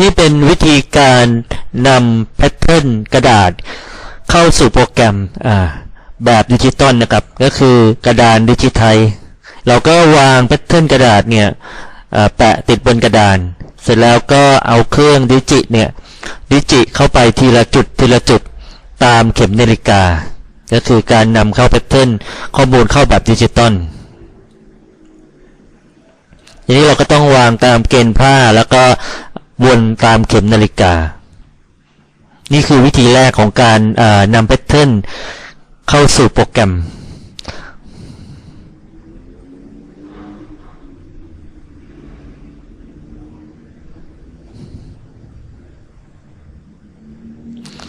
นี่เป็นวิธีการนำแพทเทิร์นกระดาษ เข้าสู่โปรแกรมแบบดิจิตอลนะครับ ก็คือกระดานดิจิทัลเราก็วางแพทเทิร์นกระดาษเนี่ยแปะติดบนกระดาน เสร็จแล้วก็เอาเครื่องดิจิเนี่ยดิจิเข้าไปทีละจุดทีละจุดตามเข็มนาฬิกา ก็คือการนำเข้าแพทเทิร์นข้อมูลเข้าแบบดิจิตอลทีนี้เราก็ต้องวางตามเกณฑ์ผ้าแล้วก็ วนตามเข็มนาฬิกา นี่คือวิธีแรกของการนำแพทเทิร์นเข้าสู่โปรแกรม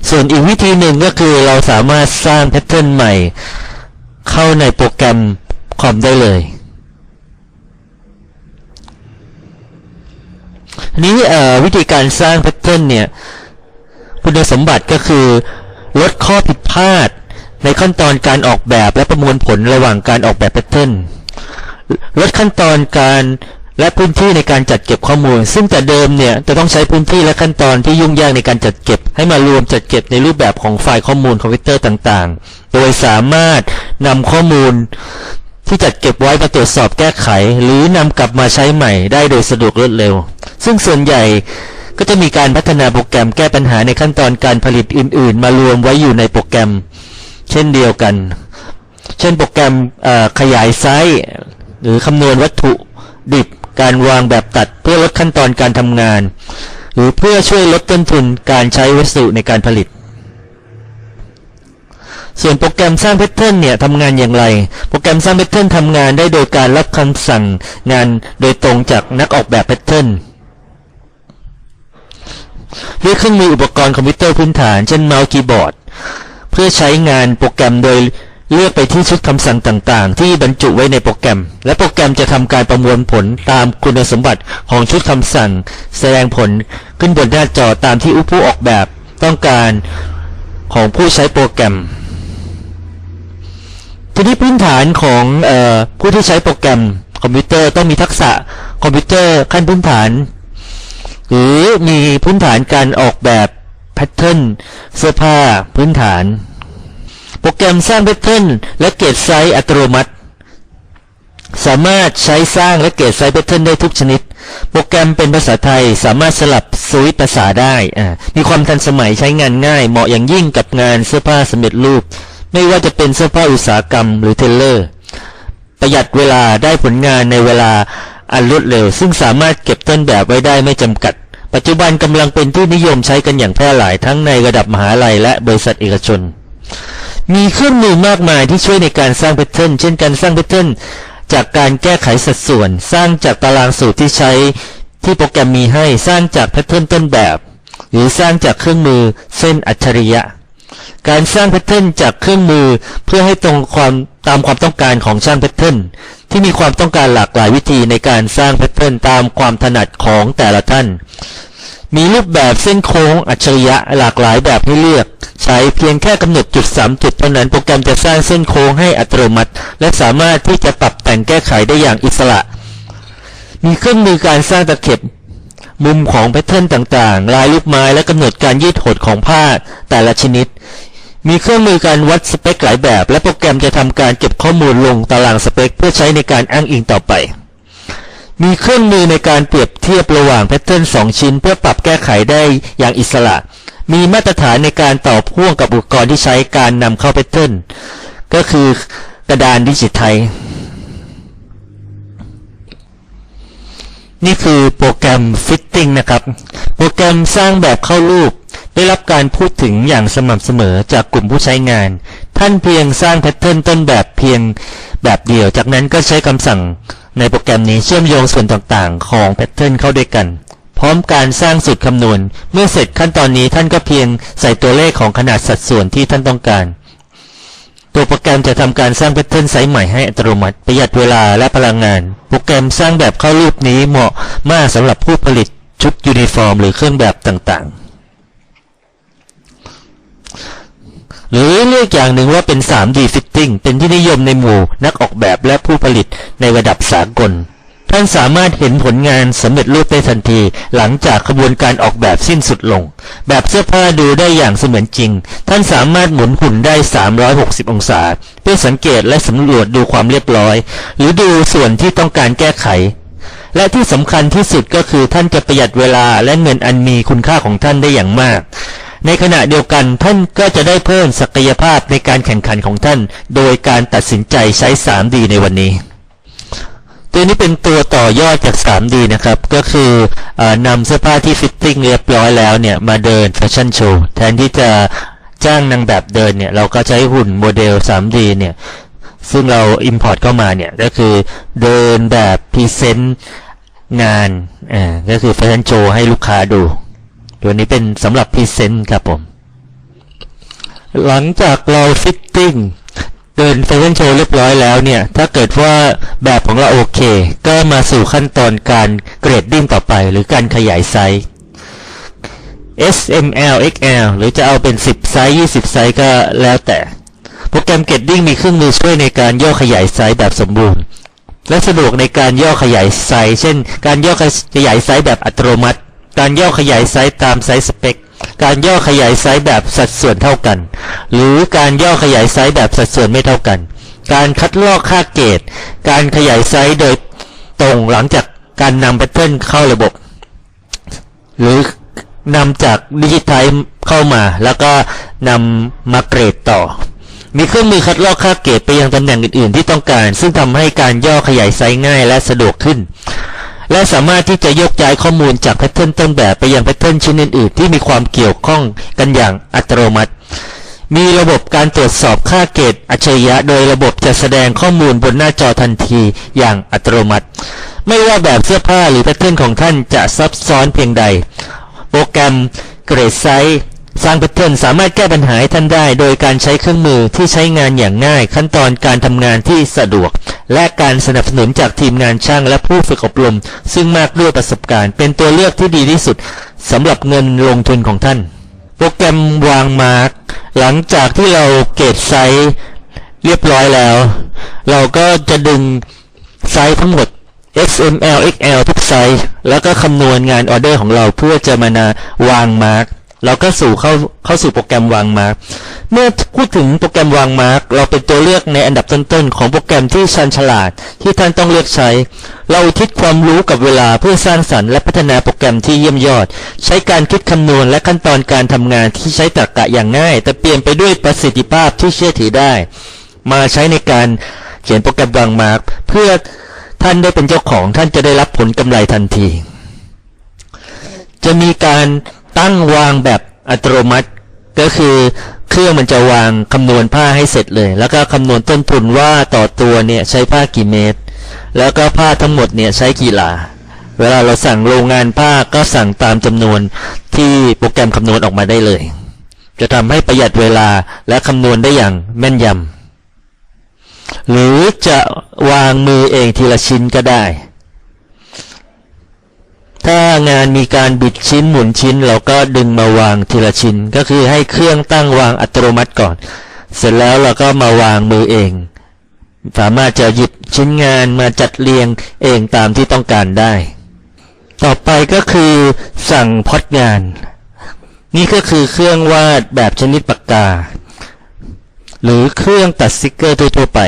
ส่วนอีกวิธีหนึ่งก็คือเราสามารถสร้างแพทเทิร์นใหม่ เข้าในโปรแกรมคอมได้เลย นี้วิธีการสร้างแพทเทิร์นเนี่ยคุณสมบัติก็คือลดข้อผิดพลาด ในขั้นตอนการออกแบบและประมวลผลระหว่างการออกแบบแพทเทิร์นลดขั้นตอนการและพื้นที่ในการจัดเก็บข้อมูล ซึ่งแต่เดิมเนี่ยจะต้องใช้พื้นที่และขั้นตอนที่ยุ่งยากในการจัดเก็บ ให้มารวมจัดเก็บในรูปแบบของไฟล์ข้อมูลคอมพิวเตอร์ต่างๆ โดยสามารถนำข้อมูลที่จัดเก็บไว้มาตรวจสอบแก้ไข หรือนำกลับมาใช้ใหม่ได้โดยสะดวกรวดเร็ว ซึ่งส่วนใหญ่ก็จะมีการพัฒนาโปรแกรมแก้ปัญหาในขั้นตอนการผลิตอื่น ๆ มารวมไว้อยู่ในโปรแกรม เช่นเดียวกัน เช่นโปรแกรมขยายไซส์หรือคำนวณวัตถุดิบการวางแบบตัดเพื่อลดขั้นตอนการทำงาน หรือเพื่อช่วยลดต้นทุนการใช้วัสดุในการผลิต ส่วนโปรแกรมสร้างแพทเทิร์นเนี่ยทำงานอย่างไร โปรแกรมสร้างแพทเทิร์นทำงานได้โดยการรับคำสั่งงานโดยตรงจากนักออกแบบแพทเทิร์น ด้วยเครื่องมืออุปกรณ์คอมพิวเตอร์พื้นฐาน เช่นเมาส์คีย์บอร์ด เพื่อใช้งานโปรแกรมโดยเลือกไปที่ชุดคำสั่งต่างๆ ที่บรรจุไว้ในโปรแกรม และโปรแกรมจะทำการประมวลผลตามคุณสมบัติของชุดคำสั่ง แสดงผลขึ้นบนหน้าจอตามที่ผู้ออกแบบต้องการของผู้ใช้โปรแกรม ทีนี้พื้นฐานของออผู้ที่ใช้โปรแกรมคอมพิวเตอร์ต้องมีทักษะคอมพิวเตอร์ขั้นพื้นฐาน หรือมีพื้นฐานการออกแบบแพทเทิร์นเสื้อผ้าพื้นฐาน โปรแกรมสร้างแพทเทิร์นและเกรดไซส์อัตโนมัติ สามารถใช้สร้างและเกรดไซส์แพทเทิร์นได้ทุกชนิด โปรแกรมเป็นภาษาไทยสามารถสลับสวิตช์ภาษาได้ มีความทันสมัยใช้งานง่าย เหมาะอย่างยิ่งกับงานเสื้อผ้าสำเร็จรูป ไม่ว่าจะเป็นเสื้อผ้าอุตสาหกรรมหรือเทเลอร์ ประหยัดเวลาได้ผลงานในเวลา อันรวดเร็ว ซึ่งสามารถเก็บต้นแบบไว้ได้ไม่จำกัด ปัจจุบันกำลังเป็นที่นิยมใช้กันอย่างแพร่หลายทั้งในระดับมหาลัยและบริษัทเอกชน มีเครื่องมือมากมายที่ช่วยในการสร้างแพทเทิร์นเช่นการสร้างแพทเทิร์นจากการแก้ไขสัดส่วน สร้างจากตารางสูตรที่ใช้ที่โปรแกรมมีให้สร้างจากแพทเทิร์นต้นแบบ หรือสร้างจากเครื่องมือเส้นอัจฉริยะ การสร้างแพทเทิร์นจากเครื่องมือเพื่อให้ตรงความ ตามความต้องการของช่างแพทเทิร์นที่มีความต้องการหลากหลายวิธีในการสร้างแพทเทิร์นตามความถนัดของแต่ละท่าน มีรูปแบบเส้นโค้งอัจฉริยะหลากหลายแบบให้เลือก ใช้เพียงแค่กำหนดจุด 3 จุดเท่านั้นโปรแกรมจะสร้างเส้นโค้งให้อัตโนมัติ และสามารถที่จะปรับแต่งแก้ไขได้อย่างอิสระ มีเครื่องมือการสร้างตะเข็บมุมของแพทเทิร์นต่างๆ ลายลูกไม้และกำหนดการยืดหดของผ้าแต่ละชนิด มีเครื่องมือการวัดสเปคหลายแบบ และโปรแกรมจะทำการเก็บข้อมูลลงตารางสเปค เพื่อใช้ในการอ้างอิงต่อไป มีเครื่องมือในการเปรียบเทียบระหว่างแพทเทิร์น2 ชิ้น เพื่อปรับแก้ไขได้อย่างอิสระ มีมาตรฐานในการต่อพ่วงกับอุปกรณ์ที่ใช้การนำเข้าแพทเทิร์นก็คือกระดานดิจิทัลนี่คือโปรแกรม Fitting นะครับ โปรแกรมสร้างแบบเข้ารูป ได้รับการพูดถึงอย่างสม่ำเสมอจากกลุ่มผู้ใช้งาน ท่านเพียงสร้างแพทเทิร์นต้นแบบเพียงแบบเดียว จากนั้นก็ใช้คำสั่งในโปรแกรมนี้เชื่อมโยงส่วนต่างๆ ของแพทเทิร์นเข้าด้วยกัน พร้อมการสร้างสูตรคำนวณ เมื่อเสร็จขั้นตอนนี้ท่านก็เพียงใส่ตัวเลขของขนาดสัดส่วนที่ท่านต้องการ ตัวโปรแกรมจะทำการสร้างแพทเทิร์นไซส์ใหม่ให้อัตโนมัติ ประหยัดเวลาและพลังงาน โปรแกรมสร้างแบบเข้ารูปนี้เหมาะมากสำหรับผู้ผลิตชุดยูนิฟอร์ม หรือเครื่องแบบต่างๆ หรือเรียกอย่างหนึ่งว่าเป็น 3D Fitting เป็นที่นิยมในหมู่นักออกแบบและผู้ผลิตในระดับสากล ท่านสามารถเห็นผลงานสำเร็จรูปได้ทันที หลังจากขบวนการออกแบบสิ้นสุดลง แบบเสื้อผ้าดูได้อย่างเสมือนจริง ท่านสามารถหมุนหุ่นได้ 360 องศา เพื่อสังเกตและสำรวจดูความเรียบร้อย หรือดูส่วนที่ต้องการแก้ไขและที่สำคัญที่สุดก็คือท่านจะประหยัดเวลาและเงินอันมีคุณค่าของท่านได้อย่างมาก ในขณะเดียวกันท่านก็จะได้เพิ่มศักยภาพในการแข่งขันของท่าน โดยการตัดสินใจใช้ 3D ในวันนี้ ตัวนี้เป็นตัวต่อยอดจาก 3D นะครับ ก็คือเออนำเสื้อผ้าที่ฟิตติ้งเรียบร้อยแล้วเนี่ย มาเดินแฟชั่นโชว์แทนที่จะจ้างนางแบบเดินเนี่ย เราก็ใช้หุ่นโมเดล 3D เนี่ยซึ่งเรา Import เข้ามาเนี่ย ก็คือเดินแบบพรีเซนต์งานอ่าก็คือแฟชั่นโชว์ให้ลูกค้าดู ตัวนี้เป็นสำหรับพรีเซนต์ครับผม หลังจากเราฟิตติ้งเดินแฟชั่นโชว์เรียบร้อยแล้วเนี่ย ถ้าเกิดว่าแบบของเราโอเค ก็มาสู่ขั้นตอนการเกรดดิ้งต่อไปหรือการขยายไซส์ S M L X L หรือจะเอาเป็น 10 ไซส์ 20 ไซส์ก็แล้วแต่ โปรแกรมเกรดดิ้งมีเครื่องมือช่วยในการย่อขยายไซส์แบบสมบูรณ์ และสะดวกในการย่อขยายไซส์ เช่น การย่อขยายไซส์แบบอัตโนมัติ การย่อขยายไซส์ตามไซส์สเปค การย่อขยายไซส์แบบสัดส่วนเท่ากัน หรือการย่อขยายไซส์แบบสัดส่วนไม่เท่ากัน การคัดลอกค่าเกณฑ์การขยายไซส์โดยตรงหลังจากการนำแพทเทิร์นเข้าระบบ หรือนำจากดิจิทัลเข้ามา แล้วก็นำมาเกรดต่อ มีเครื่องมือคัดลอกค่าเกรดไปยังตำแหน่งอื่น ๆ ที่ต้องการ ซึ่งทำให้การย่อขยายไซส์ง่ายและสะดวกขึ้น และสามารถที่จะยกย้ายข้อมูลจากแพทเทิร์นต้นแบบไปยังแพทเทิร์นชิ้นอื่นๆ ที่มีความเกี่ยวข้องกันอย่างอัตโนมัติ มีระบบการตรวจสอบค่าเกรดอัจฉริยะ โดยระบบจะแสดงข้อมูลบนหน้าจอทันทีอย่างอัตโนมัติ ไม่ว่าแบบเสื้อผ้าหรือแพทเทิร์นของท่านจะซับซ้อนเพียงใด โปรแกรมเกรดไซส์ สร้างแพทเทิร์นสามารถแก้ปัญหาให้ท่านได้ โดยการใช้เครื่องมือที่ใช้งานอย่างง่าย ขั้นตอนการทำงานที่สะดวก และการสนับสนุนจากทีมงานช่างและผู้ฝึกอบรม ซึ่งมากด้วยประสบการณ์ เป็นตัวเลือกที่ดีที่สุดสำหรับเงินลงทุนของท่าน โปรแกรมวางมาร์กหลังจากที่เราเกรดไซส์เรียบร้อยแล้ว เราก็จะดึงไซส์ทั้งหมด XML XL ทุกไซส์แล้วก็คำนวณงานออเดอร์ของเราเพื่อจะมานาวางมาร์ก เราก็สู่เข้าเข้าสู่โปรแกรมวางมาร์กเมื่อพูดถึงโปรแกรมวางมาร์กเราเป็นตัวเลือกในอันดับต้นๆของโปรแกรมที่ชันฉลาดที่ท่านต้องเลือกใช้ เราทิศความรู้กับเวลาเพื่อสร้างสรรค์และพัฒนาโปรแกรมที่เยี่ยมยอด ใช้การคิดคำนวณและขั้นตอนการทำงานที่ใช้ตรรกะอย่างง่าย แต่เปลี่ยนไปด้วยประสิทธิภาพที่เชื่อถือได้ มาใช้ในการเขียนโปรแกรมวางมาร์กเพื่อท่านได้เป็นเจ้าของท่านจะได้รับผลกำไรทันที จะมีการ ตั้งวางแบบอัตโนมัติ ก็คือเครื่องมันจะวางคำนวณผ้าให้เสร็จเลย แล้วก็คำนวณต้นทุนว่าต่อตัวเนี่ยใช้ผ้ากี่เมตร แล้วก็ผ้าทั้งหมดเนี่ยใช้กี่หลา เวลาเราสั่งโรงงานผ้าก็สั่งตามจำนวนที่โปรแกรมคำนวณออกมาได้เลย จะทำให้ประหยัดเวลาและคำนวณได้อย่างแม่นยำหรือจะวางมือเองทีละชิ้นก็ได้ ถ้างานมีการบิดชิ้นหมุนชิ้น เราก็ดึงมาวางทีละชิ้น ก็คือให้เครื่องตั้งวางอัตโนมัติก่อน เสร็จแล้วเราก็มาวางมือเอง สามารถจะหยิบชิ้นงานมาจัดเรียงเองตามที่ต้องการได้ ต่อไปก็คือสั่งพอดงาน นี่ก็คือเครื่องวาดแบบชนิดปากกา หรือเครื่องตัดสติกเกอร์ทั่วไป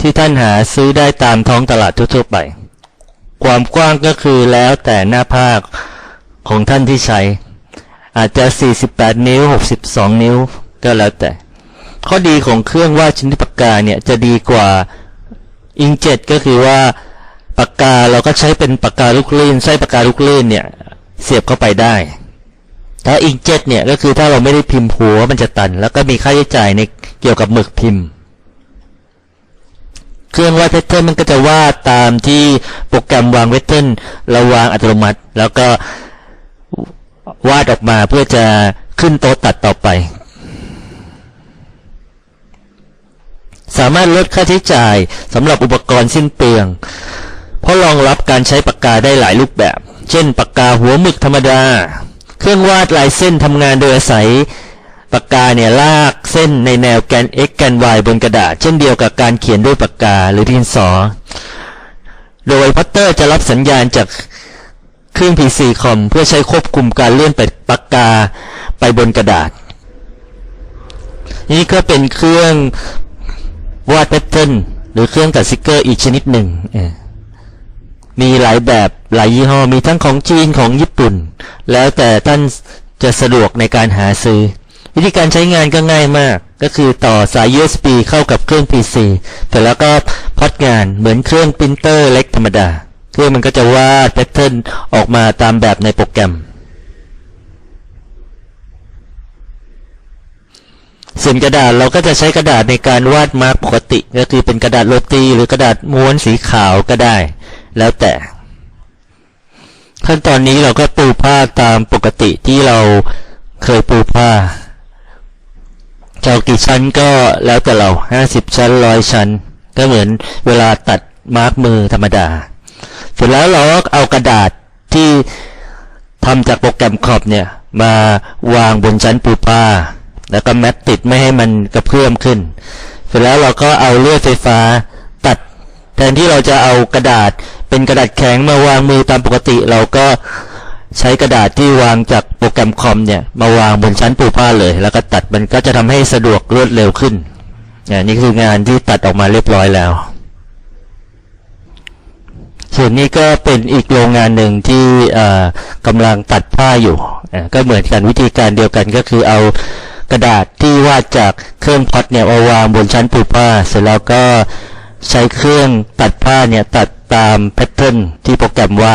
ที่ท่านหาซื้อได้ตามท้องตลาดทั่วๆไป ความกว้างก็คือแล้วแต่หน้าภาคของท่านที่ใช้ อาจจะ 48 นิ้ว 62 นิ้วก็แล้วแต่ ข้อดีของเครื่องวาดชนิดปากกาเนี่ยจะดีกว่าอิงเจ็ตก็คือว่าปากกาเราก็ใช้เป็นปากกาลูกลื่นไส้ปากกาลูกลื่นเนี่ยเสียบเข้าไปได้ถ้าอิงเจ็ตเนี่ยก็คือถ้าเราไม่ได้พิมพ์หัวมันจะตัน แล้วก็มีค่าใช้จ่ายในเกี่ยวกับหมึกพิมพ์ เครื่องวาดแพทเทิร์นมันก็จะวาดตามที่โปรแกรมวางแพทเทิร์นเราวางอัตโนมัติ แล้วก็วาดออกมาเพื่อจะขึ้นโต๊ะตัดต่อไป สามารถลดค่าใช้จ่ายสำหรับอุปกรณ์สิ้นเปลือง เพราะรองรับการใช้ปากกาได้หลายรูปแบบ เช่นปากกาหัวหมึกธรรมดา เครื่องวาดลายเส้นทำงานโดยอาศัย ปากกาเนี่ยลากเส้นในแนวแกน x แกน y บนกระดาษ เช่นเดียวกับการเขียนด้วยปากกาหรือดินสอ โดยพัตเตอร์จะรับสัญญาณจากเครื่อง PC คอมเพื่อใช้ควบคุมการเลื่อนไปปากกาไปบนกระดาษ นี่ก็เป็นเครื่องวาดแพทเทิร์นหรือเครื่องตัดสติกเกอร์อีกชนิดหนึ่ง มีหลายแบบหลายยี่ห้อมีทั้งของจีนของญี่ปุ่น แล้วแต่ท่านจะสะดวกในการหาซื้อ วิธีการใช้งานก็ง่ายมาก ก็คือต่อสาย USB เข้ากับเครื่อง PC แต่แล้วก็พอดงานเหมือนเครื่องปรินเตอร์เล็กธรรมดา เครื่องมันก็จะวาดแพทเทิร์นออกมาตามแบบในโปรแกรม ส่วนกระดาษเราก็จะใช้กระดาษในการวาดมาร์กปกติ ก็คือเป็นกระดาษโรตีหรือกระดาษม้วนสีขาวก็ได้ แล้วแต่ ขั้นตอนนี้เราก็ปูผ้าตามปกติที่เราเคยปูผ้า จะเอากี่ชั้นก็แล้วแต่เราห้าสิบชั้นร้อยชั้น ก็เหมือนเวลาตัดมาร์กมือธรรมดา เสร็จแล้วเราก็เอากระดาษที่ทำจากโปรแกรมคอมเนี่ย มาวางบนชั้นปูผ้า แล้วก็แมตติดไม่ให้มันกระเพื่อมขึ้น เสร็จแล้วเราก็เอาเลื่อยไฟฟ้าตัด แทนที่เราจะเอากระดาษเป็นกระดาษแข็งมาวางมือตามปกติ เราก็ ใช้กระดาษที่วางจากโปรแกรมคอมเนี่ย มาวางบนชั้นปูผ้าเลย แล้วก็ตัดมันก็จะทำให้สะดวกรวดเร็วขึ้นเนี่ยนี่คืองานที่ตัดออกมาเรียบร้อยแล้ว ส่วนนี้ก็เป็นอีกโรงงานหนึ่งที่เอ่อกำลังตัดผ้าอยู่ ก็เหมือนกันวิธีการเดียวกันก็คือเอากระดาษที่วาดจากเครื่องพัดเนี่ยมาวางบนชั้นปูผ้า เสร็จแล้วก็ใช้เครื่องตัดผ้าเนี่ยตัดตามแพทเทิร์นที่โปรแกรมวาด